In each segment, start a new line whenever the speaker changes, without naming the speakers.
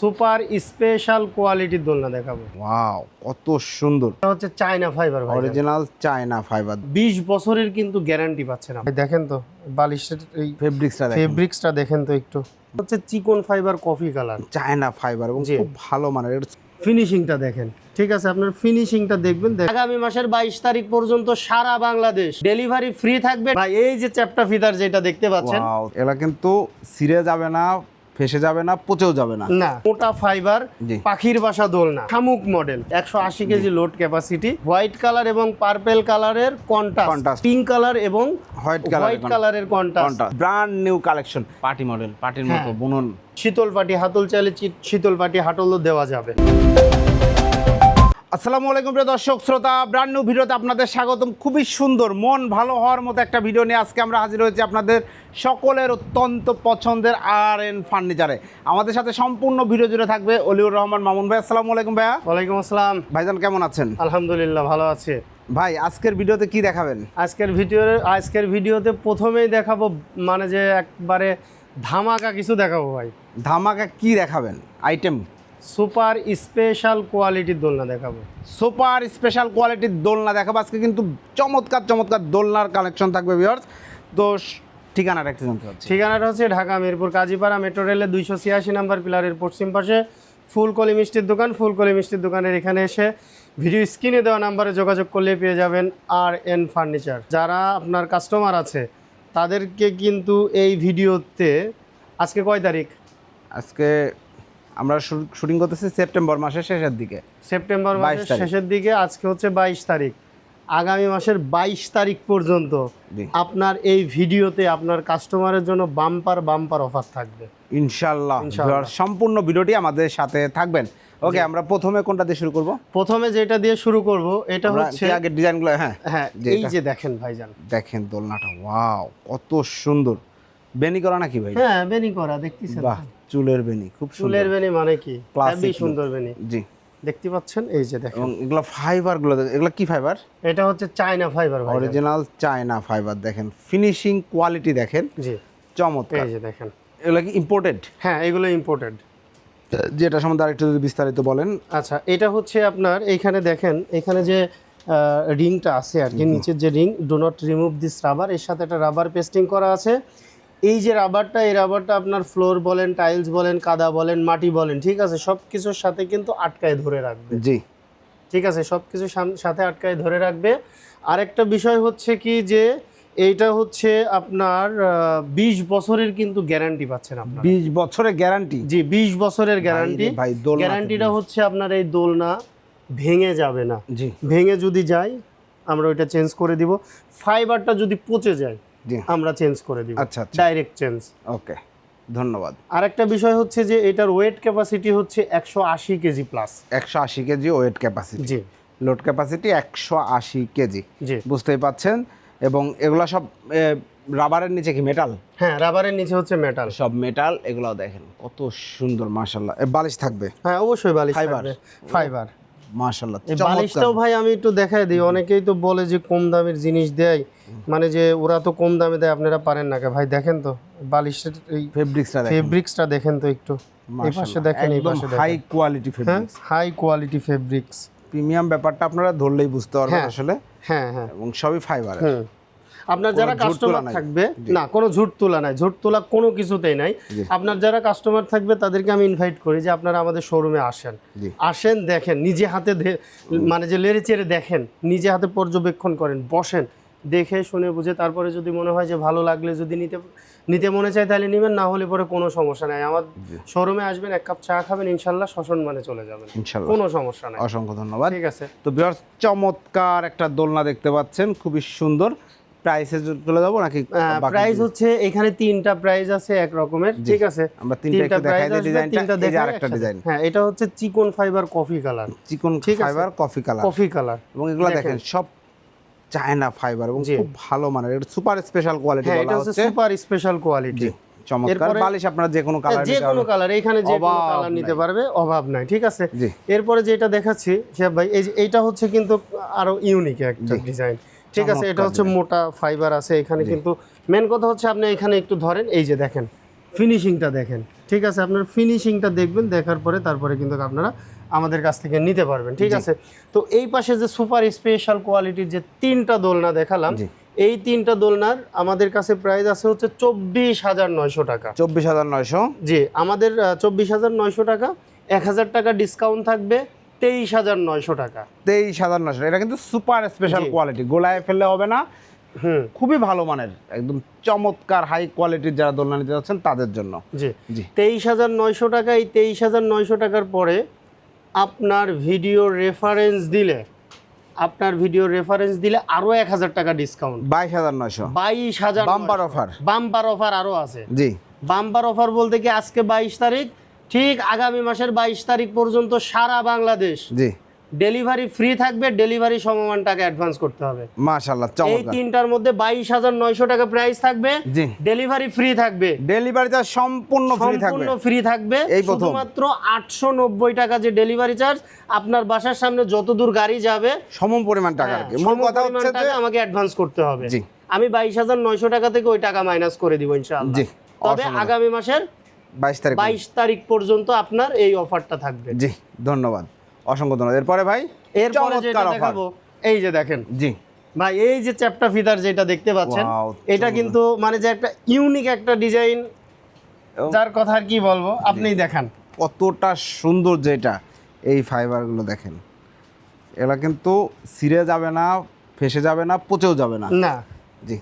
Super special কোয়ালিটির দোলনা দেখাবো।
ওয়াও কত সুন্দর।
এটা হচ্ছে চায়না ফাইবার ভাই।
Original China fibre.
বিশ বছরের কিন্তু গ্যারান্টি পাচ্ছেন আপনি দেখেন তো বালিশের এই
ফেব্রিক্সটা দেখেন।
ফেব্রিক্সটা দেখেন তো একটু। হচ্ছে চিকন fibre coffee colour.
China fibre এবং খুব ভালো মানের।
ফিনিশিংটা দেখেন। ঠিক আছে আপনার ফিনিশিংটা দেখবেন। দেখ- আগামী মাসের বাইশ তারিখ পর্যন্ত সারা বাংলাদেশ ডেলিভারি ফ্রি থাকবে। ভাই এই যে চ্যাপ্টা ফিতার যেটা দেখতে পাচ্ছেন।
ওয়াও এগুলা কিন্তু সিরে যাবে না ফেসে যাবে না পচেও যাবে না।
না। মোটা ফাইবার পাখির বাসা দোলনা শামুক মডেল একশো আশি KG load capacity white colour এবং পার্পেল কালারের কন্ট্রাস্ট। পিঙ্ক কালার এবং
হোয়াইট
হোয়াইট কালারের contrast
brand new collection party model পার্টির
হ্যাঁ।
মতো বুনন।
শীতল পাটি হাতল চাইলে শীতল পাটি হাতলও দেওয়া যাবে।
আসসালামু আলাইকুম প্রিয় দর্শক শ্রোতা ব্র্যান্ড নিউ ভিডিওতে আপনাদের স্বাগতম। খুবই সুন্দর মন ভালো হওয়ার মতো একটা ভিডিও নিয়ে আজকে আমরা হাজির হয়েছি আপনাদের সকলের অত্যন্ত পছন্দের আর এন ফার্নিচারে আমাদের সাথে সম্পূর্ণ ভিডিও জুড়ে থাকবে অলিউর রহমান মামুন ভাই। আসসালামু আলাইকুম ভাইয়া।
ওয়ালাইকুম আসসালাম।
ভাইজান কেমন আছেন?
আলহামদুলিল্লাহ ভালো আছে।
ভাই আজকের ভিডিওতে কি দেখাবেন?
আজকের ভিডিও আজকের ভিডিওতে প্রথমেই দেখাবো মানে যে একবারে ধামাকা কিছু দেখাবো ভাই।
ধামাকা কি দেখাবেন? আইটেম
সুপার স্পেশাল কোয়ালিটির দোলনা দেখাবো।
সুপার স্পেশাল কোয়ালিটির দোলনা দেখাবো। আজকে কিন্তু চমৎকার চমৎকার দোলনার কালেকশন থাকবে ভিউয়ার্স তো ঠিকানাটা একটু জানতে চাচ্ছি।
ঠিকানাটা হচ্ছে ঢাকা মিরপুর কাজীপাড়া মেট্রো রেলের দুইশো ছিয়াশি নাম্বার পিলারের পশ্চিম পাশে। ফুলকলি মিষ্টির দোকান ফুলকলি মিষ্টির দোকানের এখানে এসে ভিডিও স্ক্রিনে দেওয়া নাম্বারে যোগাযোগ করলে পেয়ে যাবেন আর এন ফার্নিচার যারা আপনার কাস্টমার আছে তাদেরকে কিন্তু এই ভিডিওতে আজকে কয় তারিখ?
আজকে আমরা শুটিং করতেছি সেপ্টেম্বর মাসের শেষের দিকে।
সেপ্টেম্বর মাসের শেষের দিকে আজকে হচ্ছে বাইশ তারিখ। আগামী মাসের বাইশ তারিখ পর্যন্ত আপনার এই ভিডিওতে আপনার কাস্টমারের জন্য বাম্পার বাম্পার অফার থাকবে।
ইনশাল্লাহ সম্পূর্ণ ভিডিওটি আমাদের সাথে থাকবেন। ওকে আমরা প্রথমে কোনটা দিয়ে শুরু করব?
প্রথমে যেটা দিয়ে শুরু করব এটা হচ্ছে
আগে ডিজাইনগুলো হ্যাঁ।
হ্যাঁ এই যে দেখেন ভাইজান।
দেখেন দোলনাটা ওয়াও কত সুন্দর। বেনি করা নাকি ভাই?
হ্যাঁ বেনি করা দেখতেছেন
বাহ। চুলের বেনি খুব
চুলের বেনি মানে কি?
Look।
সুন্দর বেনি
জি।
দেখতে পাচ্ছেন? এই যে দেখেন।
এবং এগুলো ফাইবারগুলো এগুলো কি ফাইবার
এটা হচ্ছে চায়না ফাইবার ভাই।
অরিজিনাল চায়না ফাইবার দেখেন। ফিনিশিং কোয়ালিটি দেখেন।
জি।
চমৎকার।
এই যে দেখেন।
এগুলো কি ইম্পোর্টেড
হ্যাঁ এগুলো ইম্পোর্টেড
যেটা সম্বন্ধে আরেকটু যদি বিস্তারিত বলেন।
আচ্ছা এটা হচ্ছে আপনার এইখানে দেখেন এখানে যে রিংটা আছে আর কি নিচের যে ring do not remove this rubber এর সাথে একটা রাবার পেস্টিং করা আছে। এই যে রাবারটা এই রাবারটা আপনার ফ্লোর বলেন টাইলস বলেন কাদা বলেন মাটি বলেন ঠিক আছে সব কিছুর সাথে কিন্তু আটকায় ধরে রাখবে।
জি।
ঠিক আছে সব কিছু সাথে আটকায় ধরে রাখবে। আরেকটা বিষয় হচ্ছে কি যে এইটা হচ্ছে আপনার বিশ বছরের কিন্তু গ্যারান্টি পাচ্ছেন আপনার।
বিশ বছরের গ্যারান্টি?
জি বিশ বছরের গ্যারান্টি।
ভাই
গ্যারান্টিটা হচ্ছে আপনার এই দোলনা ভেঙে যাবে না।
জি।
ভেঙে যদি যায় আমরা ওইটা চেঞ্জ করে দিব। ফাইবারটা যদি পচে যায় আমরা চেঞ্জ করে দিব।
আচ্ছা
ডাইরেক্ট চেঞ্জ
ওকে ধন্যবাদ।
আরেকটা বিষয় হচ্ছে যে এটার ওয়েট ক্যাপাসিটি হচ্ছে একশো আশি কেজি প্লাস
একশো আশি কেজি ওয়েট ক্যাপাসিটি
জি।
লোড ক্যাপাসিটি একশো আশি কেজি।
জি।
বুঝতেই পাচ্ছেন? এবং এগুলো সব রাবারের নিচে কি মেটাল
হ্যাঁ রাবারের নিচে হচ্ছে মেটাল
সব মেটাল এগুলো দেখেন কত সুন্দর মাশাল্লাহ এ বালিশ থাকবে?
হ্যাঁ অবশ্যই বালিশ
ফাইবার
ফাইবার
মাশাল্লাহ
এই বালিশটাও ভাই আমি একটু দেখাই দিই অনেকেই তো বলে যে কম দামের জিনিস দেয় মানে যে ওরা তো কম দামে দেয় আপনারা পারেন না ভাই দেখেন তো বালিশের এই
ফেব্রিক্সটা দেখেন।
ফেব্রিক্সটা দেখেন তো একটু। এই পাশে দেখেন এই পাশে
high quality fabrics
high quality fabrics
premium ব্যাপারটা আপনারা ধরলেই বুঝতে পারবেন
হ্যাঁ।
আসলে।
হ্যাঁ হ্যাঁ।
এবং সবই ফাইবার
হুম। আপনার যারা কাস্টমার থাকবে না কোনো ঝুট তোলা নাই। ঝুট তোলা কোনো কিছুতেই নাই। আপনার যারা কাস্টমার থাকবে তাদেরকে আমি ইনভাইট করি যে আপনারা আমাদের শোরুমে আসেন। আসেন দেখেন নিজে হাতে মানে যে লেড়ে চেড়ে দেখেন নিজে হাতে পর্যবেক্ষণ করেন বসেন দেখে শুনে বুঝে তারপরে যদি মনে হয় যে ভালো লাগলে যদি নিতে নিতে মনে চায় তাহলে নেবেন না হলে পরে কোনো সমস্যা নাই। আমার শোরুমে আসবেন এক কাপ চা খাবেন ইনশাল্লাহ শ্বসন মানে চলে যাবেন।
ইনশাল্লাহ।
কোনো সমস্যা নাই।
অসংখ্য ধন্যবাদ।
ঠিক আছে।
তো বিহার চমৎকার একটা দোলনা দেখতে পাচ্ছেন খুবই সুন্দর। প্রাইসে চলে যাব নাকি
প্রাইস হচ্ছে এখানে তিনটা প্রাইস আছে এক রকমের ঠিক আছে?
আমরা তিনটা একটু দেখাই দিই ডিজাইনটা এই যে আরেকটা ডিজাইন
হ্যাঁ এটা হচ্ছে চিকন ফাইবার কফি কালার
চিকন fibre coffee colour
coffee colour
এবং এগুলো
দেখেন।
সব চায়না ফাইবার এবং খুব ভালো মানের। এটা সুপার স্পেশাল কোয়ালিটি বলা
এটা হচ্ছে সুপার স্পেশাল কোয়ালিটি
চমৎকার। বালিশ আপনারা যে কোনো কালার
যে কোনো কালার এখানে যে কোনো কালার নিতে পারবে অভাব নাই ঠিক আছে? এরপরে যেটা দেখাচ্ছি শিহাব ভাই এই এইটা হচ্ছে কিন্তু আরও ইউনিক একটা ডিজাইন ঠিক আছে এটা হচ্ছে মোটা ফাইবার আছে এখানে কিন্তু। মেন কথা হচ্ছে আপনি এখানে একটু ধরেন এই যে দেখেন ফিনিশিংটা দেখেন ঠিক আছে? আপনার ফিনিশিংটা দেখবেন দেখার পরে তারপরে কিন্তু আপনারা আমাদের কাছ থেকে নিতে পারবেন ঠিক আছে? তো এই পাশে যে সুপার স্পেশাল কোয়ালিটির যে তিনটা দোলনা দেখালাম এই তিনটা দোলনার আমাদের কাছে প্রাইস আছে হচ্ছে চব্বিশ হাজার নয়শো টাকা।
চব্বিশ হাজার নয়শো।
জি আমাদের চব্বিশ হাজার নয়শো টাকা এক হাজার টাকা ডিসকাউন্ট থাকবে তেইশ হাজার নয়শো টাকা।
তেইশ হাজার নয়শো। এটা কিন্তু সুপার স্পেশাল কোয়ালিটি। গোলায় ফেললে হবে না। খুবই ভালো মানের একদম চমৎকার হাই কোয়ালিটির যারা দোলনা নিতে যাচ্ছেন তাদের জন্য।
জি।
জি।
তেইশ হাজার নয়শো টাকা এই তেইশ হাজার নয়শো টাকার পরে আপনার ভিডিও রেফারেন্স দিলে আপনার ভিডিও রেফারেন্স দিলে আরও এক হাজার টাকা ডিসকাউন্ট
বাইশ হাজার নয়শো।
বাইশ হাজার
বাম্পার অফার।
বাম্পার অফার আরও আছে।
জি।
বাম্পার অফার বলতে কি আজকে বাইশ তারিখ ঠিক আগামী মাসের বাইশ তারিখ পর্যন্ত সারা বাংলাদেশ
জি।
ডেলিভারি ফ্রি থাকবে ডেলিভারি সমমান টাকা অ্যাডভান্স করতে হবে।
মাশাল্লাহ
এই তিনটার মধ্যে বাইশ হাজার নয়শো টাকা প্রাইস থাকবে
জি।
ডেলিভারি ফ্রি থাকবে।
ডেলিভারি চার্জ সম্পূর্ণ ফ্রি থাকবে।
সম্পূর্ণ ফ্রি থাকবে শুধুমাত্র আটশো নব্বই টাকা যে ডেলিভারি চার্জ আপনার বাসার সামনে যত দূর গাড়ি যাবে
সম পরিমাণ টাকা আর কি।
হ্যাঁ,
মূল কথা হচ্ছে যে
আমাকে অ্যাডভান্স করতে হবে।
জি।
আমি বাইশ হাজার নয়শো টাকা থেকে ওই টাকা মাইনাস করে দিব ইনশাআল্লাহ।
জি,
তবে আগামী মাসের
বাইশ তারিখ
বাইশ তারিখ পর্যন্ত আপনার এই অফারটা থাকবে।
জি ধন্যবাদ। অসংখ্য ধন্যবাদ। এরপরে ভাই?
এরপরে যেটা দেখাবো এই যে দেখেন।
জি।
ভাই এই যে চ্যাপটা ফিতার যেটা দেখতে পাচ্ছেন এটা কিন্তু মানে যে একটা ইউনিক একটা ডিজাইন যার কথা আর কি বলব আপনিই দেখান।
কতটা সুন্দর যেটা এই ফাইবারগুলো দেখেন। এগুলা কিন্তু ছিঁড়ে যাবে না ফেসে যাবে না পচেও যাবে না।
না।
জি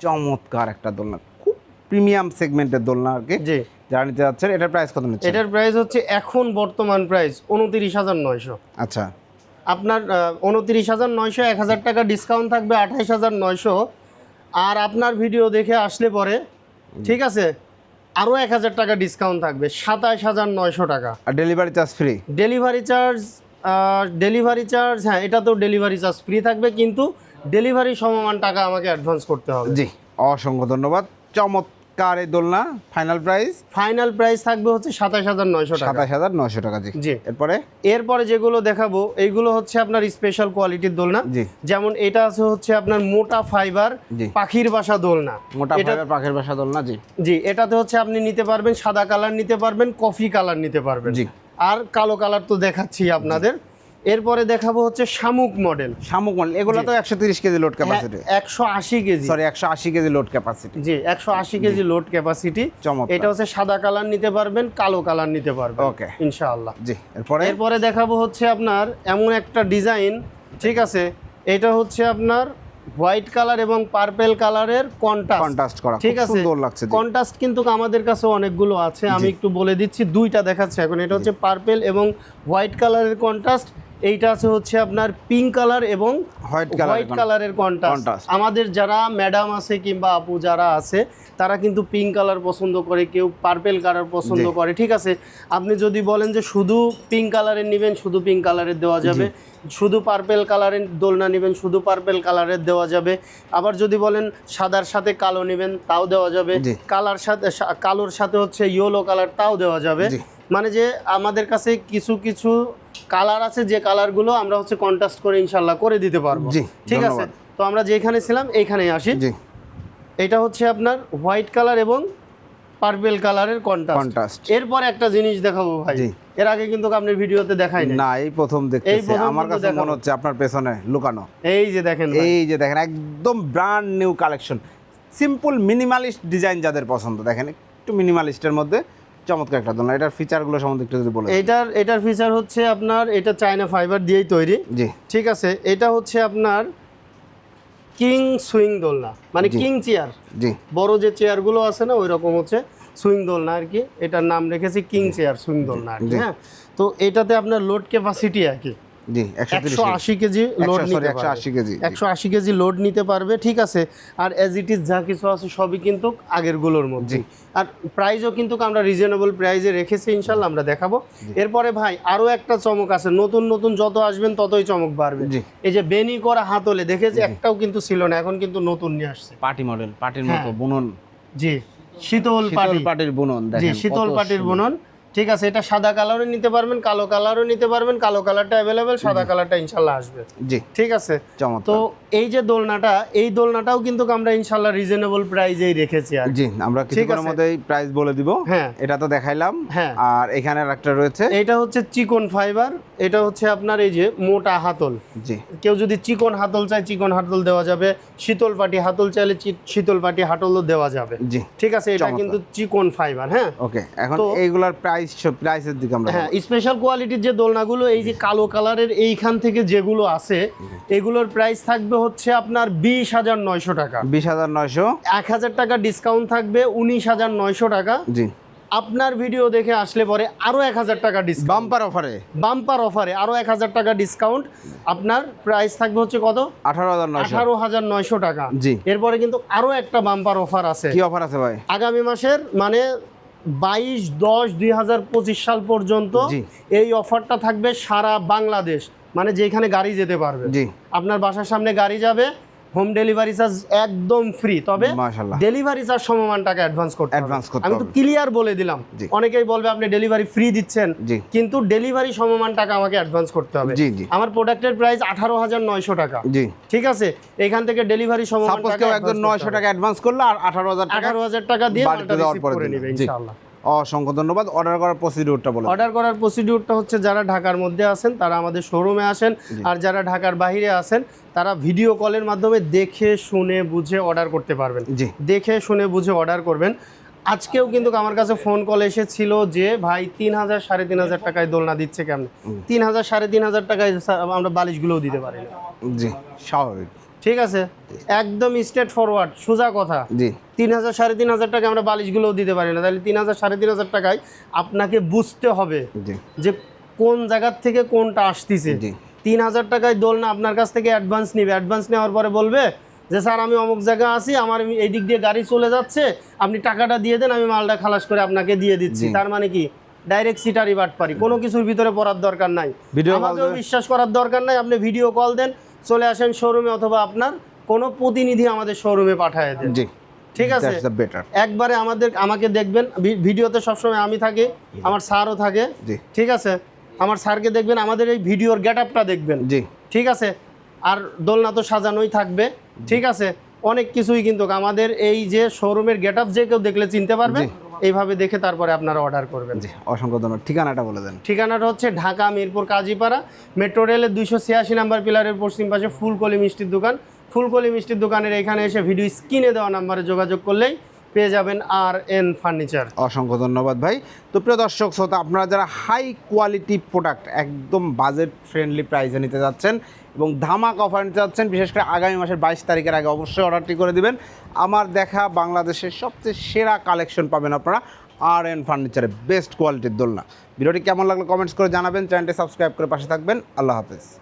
চমৎকার একটা দোলনা। খুব প্রিমিয়াম সেগমেন্টের দোলনা আর কি।
জি।
যারা নিতে যাচ্ছেন এটার প্রাইস কত নিচ্ছে
এটার প্রাইস হচ্ছে এখন বর্তমান প্রাইস উনত্রিশ হাজার নয়শো।
আচ্ছা।
আপনার উনত্রিশ হাজার নয়শো এক হাজার টাকা ডিসকাউন্ট থাকবে আঠাইশ হাজার নয়শো। আর আপনার ভিডিও দেখে আসলে পরে ঠিক আছে আরও এক হাজার টাকা ডিসকাউন্ট থাকবে সাতাশ হাজার নয়শো টাকা।
আর delivery charge free
delivery charge delivery charge হ্যাঁ এটা তো ডেলিভারি চার্জ ফ্রি থাকবে কিন্তু ডেলিভারি সমমান টাকা আমাকে অ্যাডভান্স করতে হবে।
জি অসংখ্য ধন্যবাদ। চমৎকার এই দোলনা? ফাইনাল প্রাইস
ফাইনাল প্রাইস থাকবে হচ্ছে সাতাশ হাজার নয়শো টাকা।
সাতাশ হাজার নয়শো টাকা জি।
জি।
এরপরে?
এরপরে যেগুলো দেখাবো এইগুলো হচ্ছে আপনার স্পেশাল কোয়ালিটির দোলনা।
জি।
যেমন এটা আছে হচ্ছে আপনার মোটা ফাইবার পাখির বাসা দোলনা।
মোটা ফাইবার পাখের বাসা দোলনা জি।
জি এটাতে হচ্ছে আপনি নিতে পারবেন সাদা কালার নিতে পারবেন কফি কালার নিতে পারবেন।
জি।
আর কালো কালার তো দেখাচ্ছি আপনাদের। এরপরে দেখাবো হচ্ছে শামুক মডেল
শামুক মডেল এগুলো তো একশো তিরিশ কেজি লোড ক্যাপাসিটি
একশো আশি কেজি।
সরি একশো আশি কেজি লোড ক্যাপাসিটি
জি একশো আশি কেজি লোড ক্যাপাসিটি
চমক
এটা হচ্ছে সাদা কালার নিতে পারবেন কালো কালার নিতে পারবেন।
ওকে
ইনশাআল্লাহ।
জি এরপরে?
এরপরে দেখাবো হচ্ছে আপনার এমন একটা ডিজাইন ঠিক আছে? এটা হচ্ছে আপনার হোয়াইট কালার এবং পার্পেল কালারের কন্ট্রাস্ট
কন্ট্রাস্ট করা
ঠিক আছে?
সুন্দর লাগছে।
কন্ট্রাস্ট কিন্তু আমাদের কাছে অনেকগুলো আছে। আমি একটু বলে দিচ্ছি দুইটা দেখাচ্ছি এখন। এটা হচ্ছে পার্পেল এবং হোয়াইট কালারের কন্ট্রাস্ট এইটা আছে হচ্ছে আপনার পিঙ্ক কালার এবং
colour
হোয়াইট কালারের কন্ট্রাস্ট আমাদের যারা ম্যাডাম আছে কিংবা আপু যারা আছে তারা কিন্তু পিঙ্ক কালার পছন্দ করে কেউ পার্পেল কালার পছন্দ করে ঠিক আছে? আপনি যদি বলেন যে শুধু পিঙ্ক কালারের নেবেন শুধু পিঙ্ক কালারের দেওয়া যাবে। শুধু পার্পেল কালারের দোলনা নেবেন শুধু পার্পেল কালারের দেওয়া যাবে। আবার যদি বলেন সাদার সাথে কালো নেবেন তাও দেওয়া যাবে। কালার সাথে কালোর সাথে হচ্ছে ইয়েলো কালার তাও দেওয়া যাবে। মানে যে আমাদের কাছে কিছু কিছু কালার আছে যে কালারগুলো আমরা হচ্ছে কন্ট্রাস্ট করে ইনশাল্লাহ করে দিতে পারব। ঠিক আছে? তো আমরা যেখানে ছিলাম এইখানেই আসি।
জি।
এটা হচ্ছে আপনার হোয়াইট কালার এবং পার্পেল কালারের কন্ট্রাস্ট এরপর একটা জিনিস দেখাবো ভাই। এর আগে কিন্তু আপনার ভিডিওতে দেখাই
না এই প্রথম দেখতেছি। আমার কাছে। মনে হচ্ছে আপনার পেছনে লুকানো।
এই যে দেখেন
এই যে দেখেন একদম brand new collection simple minimalist design যাদের পছন্দ দেখেন একটু মিনিমালিস্টের মধ্যে চমৎকার একটা দোলনা। এটার ফিচারগুলো সম্বন্ধে একটু যদি বলেন।
এটার এটার ফিচার হচ্ছে আপনার এটা চায়না ফাইবার দিয়েই তৈরি।
জি।
ঠিক আছে? এটা হচ্ছে আপনার কিং সুইং দোলনা। মানে কিং চেয়ার
জি।
বড় যে চেয়ারগুলো আছে না ওই রকম হচ্ছে সুইং দোলনা আর কি। এটার নাম রেখেছি কিং চেয়ার সুইং দোলনা আর কি হ্যাঁ? তো এটাতে আপনার লোড ক্যাপাসিটি আর কি।
জি একশো তিরিশ
একশো আশি কেজি লোড নিতে
একশো আশি
পারবে।
কেজি জি।
একশো আশি কেজি লোড নিতে পারবে ঠিক আছে? আর এজ ইট ইজ যা কিছু আছে সবই কিন্তু আগেরগুলোর মধ্যে। আর প্রাইসও কিন্তু আমরা রিজনেবল প্রাইসে রেখেছি আমরা দেখাবো। এরপরে ভাই আরও একটা চমক আছে। নতুন নতুন যত আসবেন ততই চমক বাড়বে। এই যে বেনি করা হাতলে দেখেছি একটাও কিন্তু ছিল না এখন কিন্তু নতুন নিয়ে আসছে।
পার্টি মডেল পার্টির
হ্যাঁ।
মতো বুনন।
জি শীতল
শীতল
পাটি।
পার্টির বুনন
জি শীতল পাটির বুনন। ঠিক আছে এটা সাদা কালারও নিতে পারবেন কালো কালারও নিতে পারবেন কালো কালারটা অ্যাভেলেবেল সাদা কালারটা ইনশাল্লাহ আসবে।
জি
ঠিক আছে? তো এই যে দোলনাটা এই দোলনাটাও কিন্তু আমরা ইনশাল্লাহ রিজনেবল প্রাইজেই রেখেছি আর
জি আমরা কিছুক্ষণের। মধ্যেই প্রাইস বলে দিব।
হ্যাঁ।
এটা তো দেখাইলাম।
হ্যাঁ।
আর এখানে একটা রয়েছে।
এটা হচ্ছে চিকন ফাইবার এটা হচ্ছে আপনার এই যে মোটা হাতল।
জি।
কেউ যদি চিকন হাতল চায় চিকন হাতল দেওয়া যাবে। শীতল পাটি হাতল চাইলে শীতল পাটি হাতলও দেওয়া যাবে।
জি
ঠিক আছে এটা কিন্তু চিকন ফাইবার হ্যাঁ?
ওকে এখন এইগুলার প্রাইস প্রাইসের দিকে আমরা
হ্যাঁ স্পেশাল কোয়ালিটির যে দোলনাগুলো এই যে কালো কালারের এইখান থেকে যেগুলো আছে এগুলোর প্রাইস থাকবে হচ্ছে আপনার বিশ হাজার নয়শো টাকা।
বিশ হাজার নয়শো।
এক হাজার টাকা ডিসকাউন্ট থাকবে উনিশ হাজার নয়শো টাকা।
জি।
আপনার ভিডিও দেখে আসলে পরে আরও এক হাজার টাকা ডিসকাউন্ট
বাম্পার অফারে
বাম্পার অফারে আরও এক হাজার টাকা ডিসকাউন্ট আপনার প্রাইস থাকবে হচ্ছে কত?
আঠারো হাজার নয়শো।
আঠারো হাজার নয়শো টাকা।
জি।
এরপরে কিন্তু আরও একটা বাম্পার অফার আছে।
কি অফার আছে ভাই?
আগামী মাসের মানে বাইশ দশ দুই হাজার পঁচিশ সাল পর্যন্ত এই অফারটা থাকবে সারা বাংলাদেশ মানে যেখানে গাড়ি যেতে পারবে। আপনার বাসার সামনে গাড়ি যাবে হোম ডেলিভারি চার্জ একদম ফ্রি। তবে ডেলিভারি চার্জ সমমান টাকা অ্যাডভান্স করতে।
Advance করতে
আমি তো ক্লিয়ার বলে দিলাম। অনেকেই বলবে আপনি ডেলিভারি ফ্রি দিচ্ছেন। কিন্তু ডেলিভারি সমমান টাকা আমাকে অ্যাডভান্স করতে হবে।
জি জি।
আমার প্রোডাক্টের প্রাইস আঠারো হাজার নয়শো টাকা।
জি।
ঠিক আছে? এখান থেকে ডেলিভারি সমমান
সাপোজ
টাকা
কেউ একজন নয়শো টাকা অ্যাডভান্স করল আর আঠারো হাজার টাকা
আঠারো হাজার টাকা দিয়ে করে নেবে ইনশাআল্লাহ।
অসংখ্য ধন্যবাদ। অর্ডার করার প্রসিডিউরটা বলে
অর্ডার করার প্রসিডিউরটা হচ্ছে যারা ঢাকার মধ্যে আছেন তারা আমাদের শোরুমে আসেন। আর যারা ঢাকার বাইরে আছেন তারা ভিডিও কলের মাধ্যমে দেখে শুনে বুঝে অর্ডার করতে পারবেন।
জি।
দেখে শুনে বুঝে অর্ডার করবেন। আজকেও কিন্তু আমার কাছে ফোন কল এসেছিল যে ভাই তিন হাজার সাড়ে তিন হাজার টাকায় দোলনা দিচ্ছে কেমন? তিন হাজার সাড়ে তিন হাজার টাকায় আমরা বালিশগুলোও দিতে পারি না।
জি স্বাভাবিক।
ঠিক আছে? একদম স্ট্রেট ফরওয়ার্ড সোজা কথা।
জি।
তিন হাজার সাড়ে তিন হাজার টাকা আমরা বালিশগুলোও দিতে পারি না। তাহলে তিন হাজার সাড়ে তিন হাজার টাকায় আপনাকে বুঝতে হবে যে কোন জায়গার থেকে কোনটা আসতিছে। তিন হাজার টাকায় দোলনা আপনার কাছ থেকে অ্যাডভান্স নেবে। অ্যাডভান্স নেওয়ার পরে বলবে যে স্যার আমি অমুক জায়গায় আছি আমার এই দিক দিয়ে গাড়ি চলে যাচ্ছে আপনি টাকাটা দিয়ে দেন আমি মালটা খালাস করে আপনাকে দিয়ে দিচ্ছি। তার মানে কি? ডাইরেক্ট সিটারি বাট পারি কোনো কিছুর ভিতরে পড়ার দরকার নাই। আমাকেও বিশ্বাস করার দরকার নাই। আপনি ভিডিও কল দেন। চলে আসেন শোরুমে অথবা আপনার কোনো প্রতিনিধি আমাদের শোরুমে পাঠায় দেন।
জি।
ঠিক আছে?
বেটার
একবারে আমাদের আমাকে দেখবেন ভিডিওতে সবসময় আমি থাকি আমার স্যারও থাকে।
জি।
ঠিক আছে? আমার স্যারকে দেখবেন আমাদের এই ভিডিওর গেট আপটা দেখবেন।
জি।
ঠিক আছে? আর দোলনা তো সাজানোই থাকবে। ঠিক আছে? অনেক কিছুই কিন্তু আমাদের এই যে শোরুমের গেট আপ যে কেউ দেখলে চিনতে পারবে। এইভাবে দেখে তারপরে আপনারা অর্ডার করবেন।
জি অসংখ্য ধন্যবাদ। ঠিকানাটা বলে দেন।
ঠিকানাটা হচ্ছে ঢাকা মিরপুর কাজীপাড়া মেট্রো রেলের দুইশো ছিয়াশি নাম্বার পিলারের পশ্চিম পাশে ফুলকলি মিষ্টির দোকান। ফুলকলি মিষ্টির দোকানের এখানে এসে ভিডিও স্ক্রিনে দেওয়া নাম্বারে যোগাযোগ করলেই পেয়ে যাবেন আর এন ফার্নিচার।
অসংখ্য ধন্যবাদ ভাই। তো প্রিয় দর্শক, শ্রোতা, আপনারা যারা হাই কোয়ালিটি প্রোডাক্ট একদম বাজেট ফ্রেন্ডলি প্রাইসে নিতে যাচ্ছেন এবং ধামাক অফার নিতে যাচ্ছেন, বিশেষ করে আগামী মাসের বাইশ তারিখের আগে অবশ্যই অর্ডারটি করে দিবেন। আমার দেখা বাংলাদেশের সবচেয়ে সেরা কালেকশন পাবেন আপনারা আর এন ফার্নিচারে বেস্ট কোয়ালিটির দোলনা। ভিডিওটি কেমন লাগল কমেন্টস করে জানাবেন। চ্যানেলটি সাবস্ক্রাইব করে পাশে থাকবেন। আল্লাহ হাফেজ।